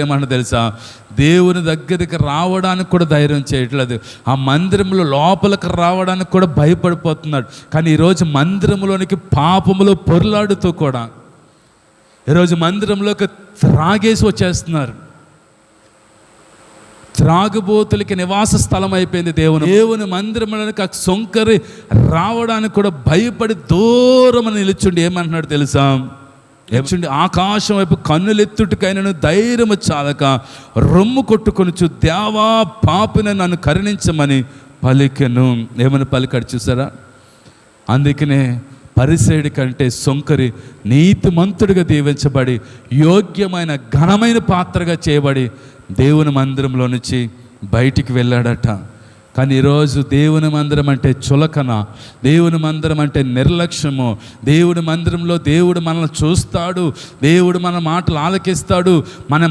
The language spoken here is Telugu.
ఏమన్నా తెలుసా? దేవుని దగ్గరికి రావడానికి కూడా ధైర్యం చేయట్లేదు. ఆ మందిరంలో లోపలికి రావడానికి కూడా భయపడిపోతున్నాడు. కానీ ఈరోజు మందిరంలోనికి పాపములో పొరులాడుతూ కూడా ఈరోజు మందిరంలోకి త్రాగేసి వచ్చేస్తున్నారు. త్రాగుబోతులకి నివాస స్థలం అయిపోయింది దేవుని. దేవుని మందిరంలోనికి ఆ సొంకరి రావడానికి కూడా భయపడి దూరం నిలుచుండి ఏమంటున్నాడు తెలుసా? ఏమండి ఆకాశం వైపు కన్నులెత్తుటికైనను ధైర్యము చాలక రొమ్ము కొట్టుకొనుచు దేవా పాపిన నన్ను కరుణించమని పలికెను. ఏమని పలికాడు చూసారా? అందుకనే పరిసేడి కంటే సొంకరి నీతిమంతుడిగా దీవించబడి యోగ్యమైన ఘనమైన పాత్రగా చేయబడి దేవుని మందిరంలో నుంచి బయటికి వెళ్ళాడట. కానీ ఈరోజు దేవుని మందిరం అంటే చులకన దేవుని మందిరం అంటే నిర్లక్ష్యము. దేవుడి మందిరంలో దేవుడు మనల్ని చూస్తాడు దేవుడు మన మాటలు ఆలకిస్తాడు మన